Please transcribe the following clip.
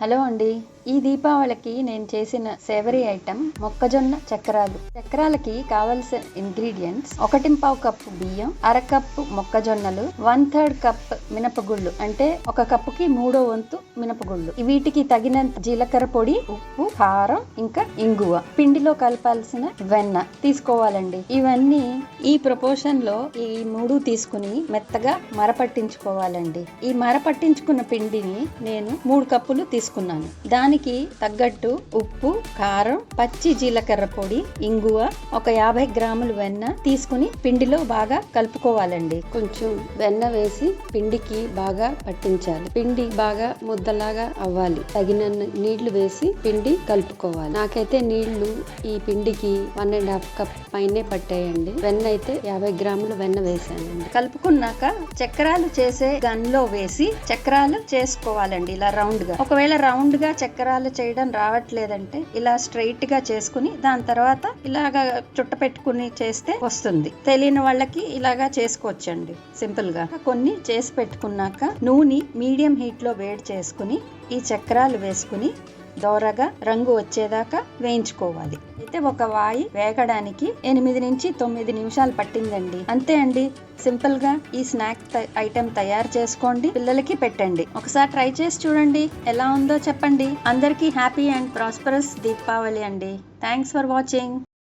Hello అండి. ఈ దీపావళికి నేను చేసిన సేవరీ ఐటమ్ మొక్కజొన్న చక్రాలు. చక్రాలకి కావలసిన ఇంగ్రీడియంట్స్ ఒకటి పావు కప్పు బియ్యం అర కప్పు మొక్కజొన్నలు వన్ థర్డ్ కప్ మినపగుళ్ళు అంటే ఒక కప్పుకి మూడో వంతు మినపగుళ్ళు. వీటికి తగినంత జీలకర్ర పొడి ఉప్పు కారం ఇంకా ఇంగువ. పిండిలో కలపాల్సిన వెన్న తీసుకోవాలండి. ఇవన్నీ ఈ ప్రపోర్షన్లో ఈ మూడు తీసుకుని మెత్తగా మరపట్టించుకోవాలండి. ఈ మరపట్టించుకున్న పిండిని నేను మూడు కప్పులు తీసుకున్నాను. దాని దానికి తగ్గట్టు ఉప్పు కారం పచ్చి జీలకర్ర పొడి ఇంగువ ఒక యాభై గ్రాములు వెన్న తీసుకుని పిండిలో బాగా కలుపుకోవాలండి. కొంచెం వెన్న వేసి పిండికి బాగా పట్టించాలి. పిండి బాగా ముద్దలాగా అవ్వాలి. తగినన్ని నీళ్ళు వేసి పిండి కలుపుకోవాలి. నాకైతే నీళ్ళు ఈ పిండికి వన్ అండ్ హాఫ్ కప్ పైనే పట్టాయండి. వెన్న అయితే యాభై గ్రాములు వెన్న వేసానండి. కలుపుకున్నాక చక్రాలు చేసే గన్లో వేసి చక్రాలు చేసుకోవాలండి ఇలా రౌండ్గా ఒకవేళ రౌండ్గా చక్రాలు చేయడం రావట్లేదంటే ఇలా స్ట్రైట్గా చేసుకుని దాని తర్వాత ఇలాగా చుట్ట పెట్టుకుని చేస్తే వస్తుంది. తెలియని వాళ్ళకి ఇలాగా చేసుకోవచ్చండి సింపుల్గా. కొన్ని చేసి పెట్టుకున్నాక నూనె మీడియం హీట్లో వేడి చేసుకుని ఈ చక్రాలు వేసుకుని దోరగా రంగు వచ్చేదాకా వేయించుకోవాలి. అయితే ఒక వాయి వేగడానికి ఎనిమిది నుంచి తొమ్మిది నిమిషాలు పట్టిందండి. అంతే అండి. సింపుల్గా ఈ స్నాక్ ఐటెం తయారు చేసుకోండి. పిల్లలకి పెట్టండి. ఒకసారి ట్రై చేసి చూడండి. ఎలా ఉందో చెప్పండి. అందరికీ హ్యాపీ అండ్ ప్రాస్పరస్ దీపావళి అండి. Thanks for watching.